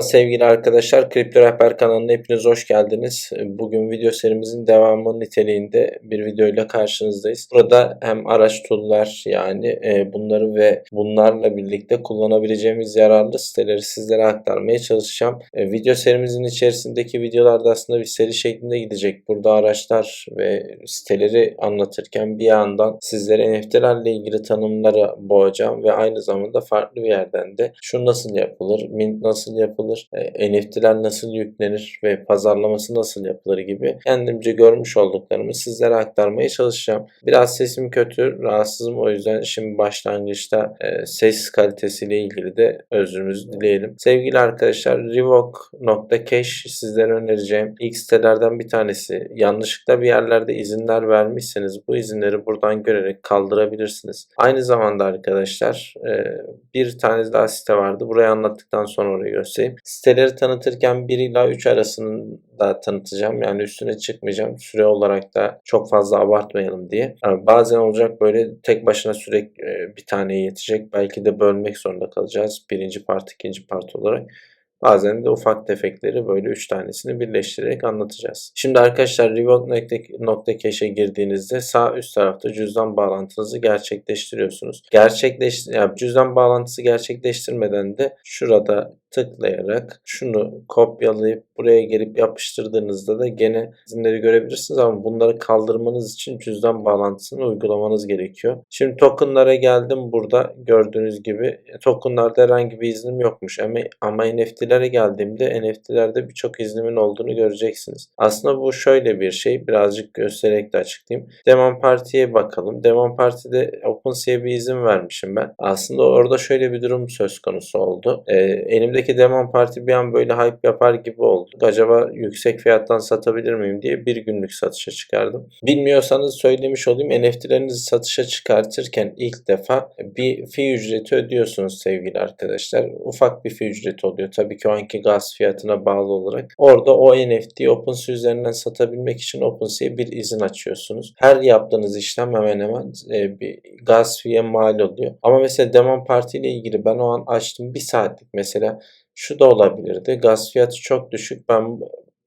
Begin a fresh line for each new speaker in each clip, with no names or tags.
Sevgili arkadaşlar, Kripto Rehber kanalına hepiniz hoş geldiniz. Bugün video serimizin devamı niteliğinde bir videoyla karşınızdayız. Burada hem araç tool'lar yani e, bunları ve bunlarla birlikte kullanabileceğimiz yararlı siteleri sizlere aktarmaya çalışacağım. E, video serimizin içerisindeki videolarda aslında bir seri şeklinde gidecek. Burada araçlar ve siteleri anlatırken bir yandan sizlere NFT'lerle ilgili tanımları boğacağım ve aynı zamanda farklı bir yerden de şu nasıl yapılır, mint nasıl yapılır, yapılır, e, NFT'ler nasıl yüklenir ve pazarlaması nasıl yapılır gibi kendimce görmüş olduklarımı sizlere aktarmaya çalışacağım. Biraz sesim kötü, rahatsızım o yüzden şimdi başlangıçta e, ses kalitesiyle ilgili de özrümüzü dileyelim. Sevgili arkadaşlar Revoke.cash sizlere önereceğim ilk sitelerden bir tanesi. Yanlışlıkla bir yerlerde izinler vermişseniz bu izinleri buradan görerek kaldırabilirsiniz. Aynı zamanda arkadaşlar e, bir tane daha site vardı. Burayı anlattıktan sonra orayı göstereyim. Siteleri tanıtırken 1 ila 3 arasını da tanıtacağım. Yani üstüne çıkmayacağım. Süre olarak da çok fazla abartmayalım diye. Yani bazen olacak böyle tek başına sürekli e, bir taneye yetecek. Belki de bölmek zorunda kalacağız. Birinci part, ikinci part olarak. Bazen de ufak tefekleri böyle 3 tanesini birleştirerek anlatacağız. Şimdi arkadaşlar revoke.cache'e girdiğinizde sağ üst tarafta cüzdan bağlantınızı gerçekleştiriyorsunuz. Gerçekleş yani cüzdan bağlantısı gerçekleştirmeden de şurada tıklayarak şunu kopyalayıp buraya gelip yapıştırdığınızda da gene izinleri görebilirsiniz ama bunları kaldırmanız için cüzdan bağlantısını uygulamanız gerekiyor. Şimdi tokenlara geldim burada gördüğünüz gibi tokenlarda herhangi bir iznim yokmuş ama, ama NFT'lere geldiğimde NFT'lerde birçok iznimin olduğunu göreceksiniz. Aslında bu şöyle bir şey birazcık göstererek de açıklayayım. Demon Party'ye bakalım. Demon Party'de OpenSea'ya bir izin vermişim ben. Aslında orada şöyle bir durum söz konusu oldu. Ee, elimde elimdeki Demon Parti bir an böyle hype yapar gibi oldu. Acaba yüksek fiyattan satabilir miyim diye bir günlük satışa çıkardım. Bilmiyorsanız söylemiş olayım NFT'lerinizi satışa çıkartırken ilk defa bir fi ücreti ödüyorsunuz sevgili arkadaşlar. Ufak bir fi ücreti oluyor. Tabii ki o anki gaz fiyatına bağlı olarak. Orada o NFT'yi OpenSea üzerinden satabilmek için OpenSea'ya bir izin açıyorsunuz. Her yaptığınız işlem hemen hemen e, bir gaz fiye mal oluyor. Ama mesela Demon Parti ile ilgili ben o an açtım bir saatlik mesela şu da olabilirdi. Gaz fiyatı çok düşük. Ben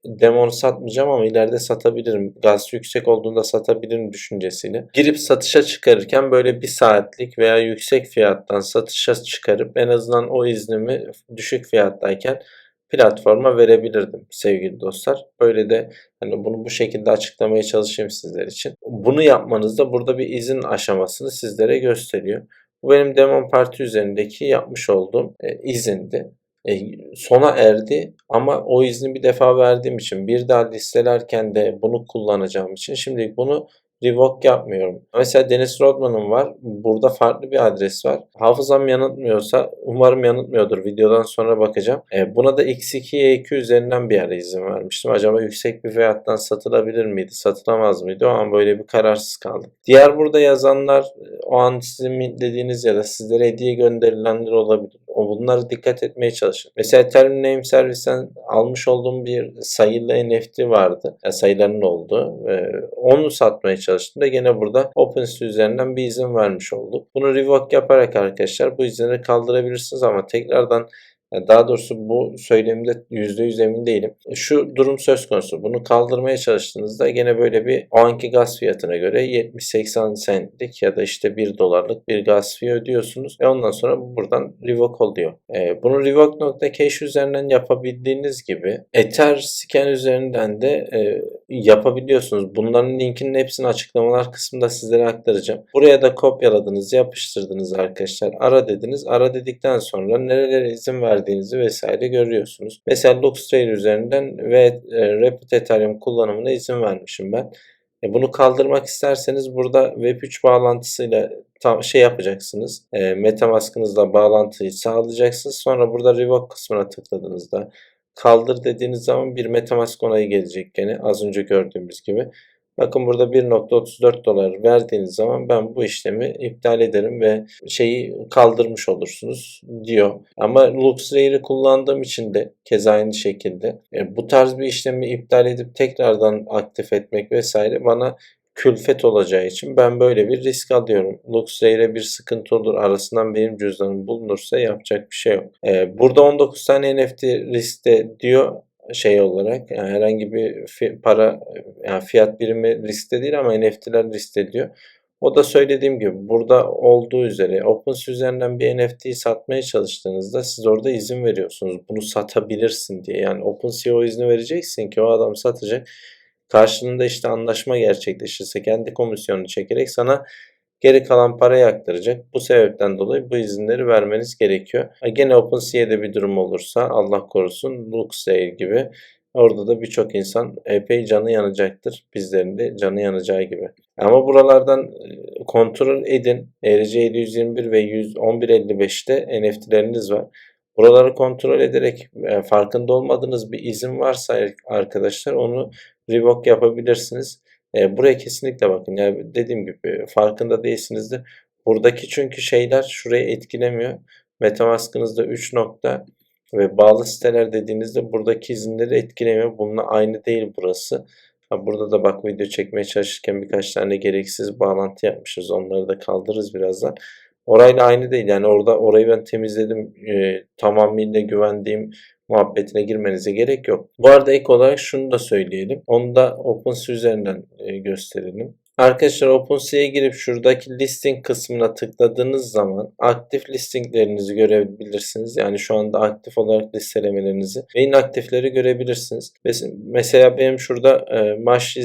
demonu satmayacağım ama ileride satabilirim. Gaz yüksek olduğunda satabilirim düşüncesiyle. Girip satışa çıkarırken böyle bir saatlik veya yüksek fiyattan satışa çıkarıp en azından o iznimi düşük fiyattayken platforma verebilirdim sevgili dostlar. Böyle de hani bunu bu şekilde açıklamaya çalışayım sizler için. Bunu yapmanızda burada bir izin aşamasını sizlere gösteriyor. Bu benim Demon Parti üzerindeki yapmış olduğum e, izindi e, sona erdi ama o izni bir defa verdiğim için bir daha listelerken de bunu kullanacağım için şimdi bunu revoke yapmıyorum. Mesela Dennis Rodman'ın var. Burada farklı bir adres var. Hafızam yanıltmıyorsa umarım yanıltmıyordur. Videodan sonra bakacağım. E, buna da X2 Y2 üzerinden bir ara izin vermiştim. Acaba yüksek bir fiyattan satılabilir miydi? Satılamaz mıydı? O an böyle bir kararsız kaldım. Diğer burada yazanlar o an sizin dediğiniz ya da sizlere hediye gönderilenler olabilir. O bunları dikkat etmeye çalışın. Mesela Ethereum Name Service'den almış olduğum bir sayılı NFT vardı. Yani sayılarının olduğu. E, onu satmaya çalıştım da gene burada OpenSea üzerinden bir izin vermiş olduk. Bunu revoke yaparak arkadaşlar bu izinleri kaldırabilirsiniz ama tekrardan daha doğrusu bu söylemde %100 emin değilim. Şu durum söz konusu. Bunu kaldırmaya çalıştığınızda gene böyle bir o anki gaz fiyatına göre 70-80 centlik ya da işte 1 dolarlık bir gaz fiyatı ödüyorsunuz. Ve ondan sonra buradan revoke oluyor. Ee, bunu revoke.cash üzerinden yapabildiğiniz gibi Ether scan üzerinden de e, yapabiliyorsunuz. Bunların linkinin hepsini açıklamalar kısmında sizlere aktaracağım. Buraya da kopyaladınız, yapıştırdınız arkadaşlar. Ara dediniz. Ara dedikten sonra nerelere izin verdiğiniz verdiğinizi vesaire görüyorsunuz. Mesela LuxTrader üzerinden ve e, Rapid Ethereum kullanımına izin vermişim ben. E, bunu kaldırmak isterseniz burada Web3 bağlantısıyla tam şey yapacaksınız. E, Metamask'ınızla bağlantıyı sağlayacaksınız. Sonra burada Revoke kısmına tıkladığınızda kaldır dediğiniz zaman bir Metamask onayı gelecek gene az önce gördüğümüz gibi. Bakın burada 1.34 dolar verdiğiniz zaman ben bu işlemi iptal ederim ve şeyi kaldırmış olursunuz diyor. Ama LuxRare'i kullandığım için de keza aynı şekilde e, bu tarz bir işlemi iptal edip tekrardan aktif etmek vesaire bana külfet olacağı için ben böyle bir risk alıyorum. LuxRare'e bir sıkıntı olur. Arasından benim cüzdanım bulunursa yapacak bir şey yok. Ee, burada 19 tane NFT riskte diyor şey olarak yani herhangi bir fi- para yani fiyat birimi riskte değil ama NFT'ler riskte diyor. O da söylediğim gibi burada olduğu üzere OpenSea üzerinden bir NFT'yi satmaya çalıştığınızda siz orada izin veriyorsunuz. Bunu satabilirsin diye. Yani OpenSea o izni vereceksin ki o adam satacak. Karşılığında işte anlaşma gerçekleşirse kendi komisyonunu çekerek sana geri kalan parayı aktaracak. Bu sebepten dolayı bu izinleri vermeniz gerekiyor. Gene OpenSea'de bir durum olursa Allah korusun LuxSale gibi orada da birçok insan epey canı yanacaktır. Bizlerin de canı yanacağı gibi. Ama buralardan e, kontrol edin. ERC 721 ve 11155'te NFT'leriniz var. Buraları kontrol ederek e, farkında olmadığınız bir izin varsa arkadaşlar onu revoke yapabilirsiniz. E, buraya kesinlikle bakın. Yani dediğim gibi farkında değilsinizdir. Buradaki çünkü şeyler şurayı etkilemiyor. Metamask'ınızda 3 nokta ve bağlı siteler dediğinizde buradaki izinleri etkilemiyor. Bununla aynı değil burası. Burada da bak video çekmeye çalışırken birkaç tane gereksiz bağlantı yapmışız. Onları da kaldırırız birazdan. Orayla aynı değil. Yani orada orayı ben temizledim. E, tamamıyla güvendiğim muhabbetine girmenize gerek yok. Bu arada ek olarak şunu da söyleyelim. Onu da OpenSea üzerinden e, gösterelim. Arkadaşlar OpenSea'ya girip şuradaki listing kısmına tıkladığınız zaman aktif listinglerinizi görebilirsiniz. Yani şu anda aktif olarak listelemelerinizi ve inaktifleri görebilirsiniz. Mesela benim şurada e, maç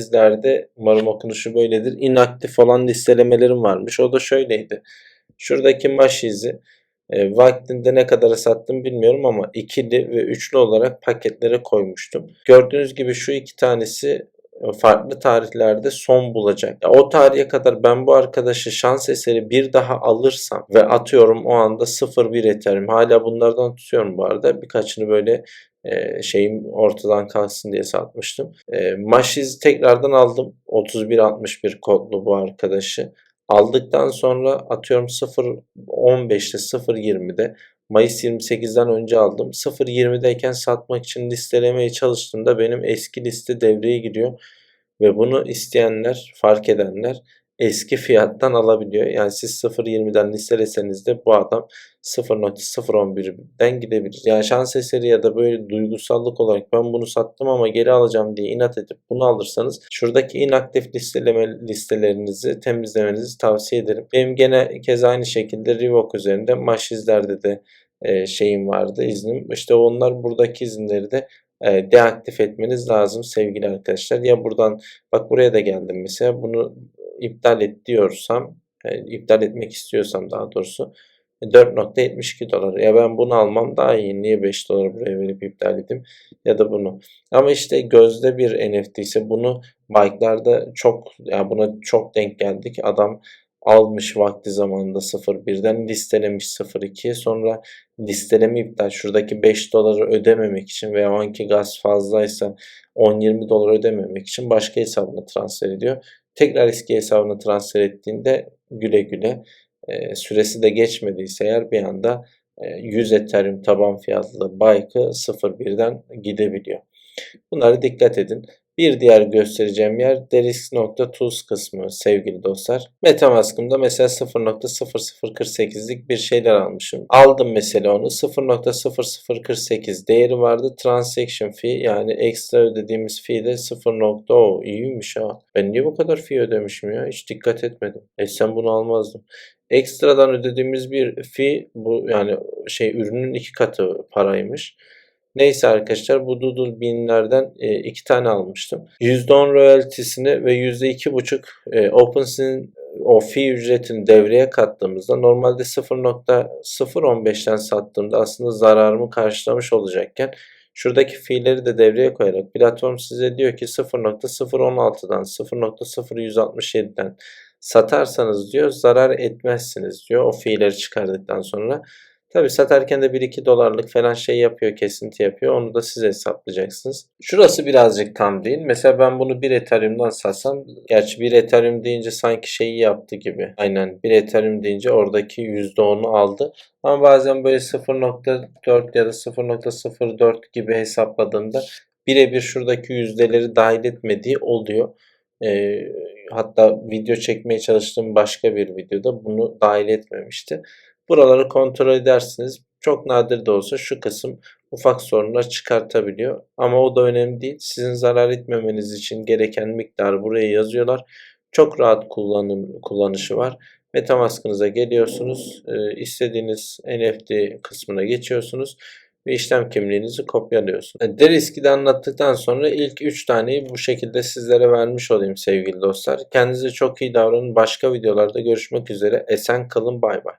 umarım okunuşu böyledir. inaktif olan listelemelerim varmış. O da şöyleydi. Şuradaki maç e, vaktinde ne kadar sattım bilmiyorum ama ikili ve üçlü olarak paketlere koymuştum. Gördüğünüz gibi şu iki tanesi e, farklı tarihlerde son bulacak. O tarihe kadar ben bu arkadaşı şans eseri bir daha alırsam ve atıyorum o anda 0-1 Ethereum. Hala bunlardan tutuyorum bu arada. Birkaçını böyle e, şeyim ortadan kalksın diye satmıştım. E, Maşiz tekrardan aldım. 3161 kodlu bu arkadaşı. Aldıktan sonra atıyorum 0.15'te 0.20'de Mayıs 28'den önce aldım. 0.20'deyken satmak için listelemeye çalıştığımda benim eski liste devreye giriyor. Ve bunu isteyenler, fark edenler eski fiyattan alabiliyor. Yani siz 0.20'den listeleseniz de bu adam 0.011'den gidebilir. Yani şans eseri ya da böyle duygusallık olarak ben bunu sattım ama geri alacağım diye inat edip bunu alırsanız şuradaki inaktif listeleme listelerinizi temizlemenizi tavsiye ederim. Benim gene kez aynı şekilde Revoke üzerinde maşizlerde de e, şeyim vardı iznim. İşte onlar buradaki izinleri de e, deaktif etmeniz lazım sevgili arkadaşlar. Ya buradan bak buraya da geldim mesela bunu iptal et diyorsam e, iptal etmek istiyorsam daha doğrusu 4.72 dolar. Ya ben bunu almam daha iyi. Niye 5 dolar buraya verip iptal edeyim? Ya da bunu. Ama işte gözde bir NFT ise bunu bike'larda çok ya buna çok denk geldik. Adam almış vakti zamanında 01'den listelemiş 02 sonra listeleme iptal şuradaki 5 doları ödememek için veya o anki gaz fazlaysa 10-20 dolar ödememek için başka hesabına transfer ediyor. Tekrar eski hesabına transfer ettiğinde güle güle e, süresi de geçmediyse eğer bir anda e, 100 Ethereum taban fiyatlı Bike'ı 0.1'den gidebiliyor. Bunlara dikkat edin. Bir diğer göstereceğim yer derisk.tools kısmı sevgili dostlar. Metamask'ımda mesela 0.0048'lik bir şeyler almışım. Aldım mesela onu 0.0048 değeri vardı. Transaction fee yani ekstra ödediğimiz fee de 0.0 iyiymiş ha. Ben niye bu kadar fee ödemişim ya? Hiç dikkat etmedim. E sen bunu almazdım. Ekstradan ödediğimiz bir fee bu yani şey ürünün iki katı paraymış. Neyse arkadaşlar bu Doodle Bean'lerden e, iki tane almıştım. %10 royaltisini ve %2,5 e, OpenSea'nin o fee ücretini devreye kattığımızda normalde 0.015'ten sattığımda aslında zararımı karşılamış olacakken şuradaki fee'leri de devreye koyarak platform size diyor ki 0.016'dan 0.0167'den satarsanız diyor zarar etmezsiniz diyor o fee'leri çıkardıktan sonra. Tabi satarken de 1-2 dolarlık falan şey yapıyor, kesinti yapıyor. Onu da siz hesaplayacaksınız. Şurası birazcık tam değil. Mesela ben bunu 1 Ethereum'dan satsam, gerçi 1 Ethereum deyince sanki şeyi yaptı gibi. Aynen 1 Ethereum deyince oradaki %10'u aldı. Ama bazen böyle 0.4 ya da 0.04 gibi hesapladığında birebir şuradaki yüzdeleri dahil etmediği oluyor. Ee, hatta video çekmeye çalıştığım başka bir videoda bunu dahil etmemişti. Buraları kontrol edersiniz. Çok nadir de olsa şu kısım ufak sorunlar çıkartabiliyor. Ama o da önemli değil. Sizin zarar etmemeniz için gereken miktarı buraya yazıyorlar. Çok rahat kullanım, kullanışı var. Metamask'ınıza geliyorsunuz. E, istediğiniz NFT kısmına geçiyorsunuz ve işlem kimliğinizi kopyalıyorsunuz. E, Derisk'i de anlattıktan sonra ilk 3 taneyi bu şekilde sizlere vermiş olayım sevgili dostlar. Kendinize çok iyi davranın. Başka videolarda görüşmek üzere. Esen kalın bay bay.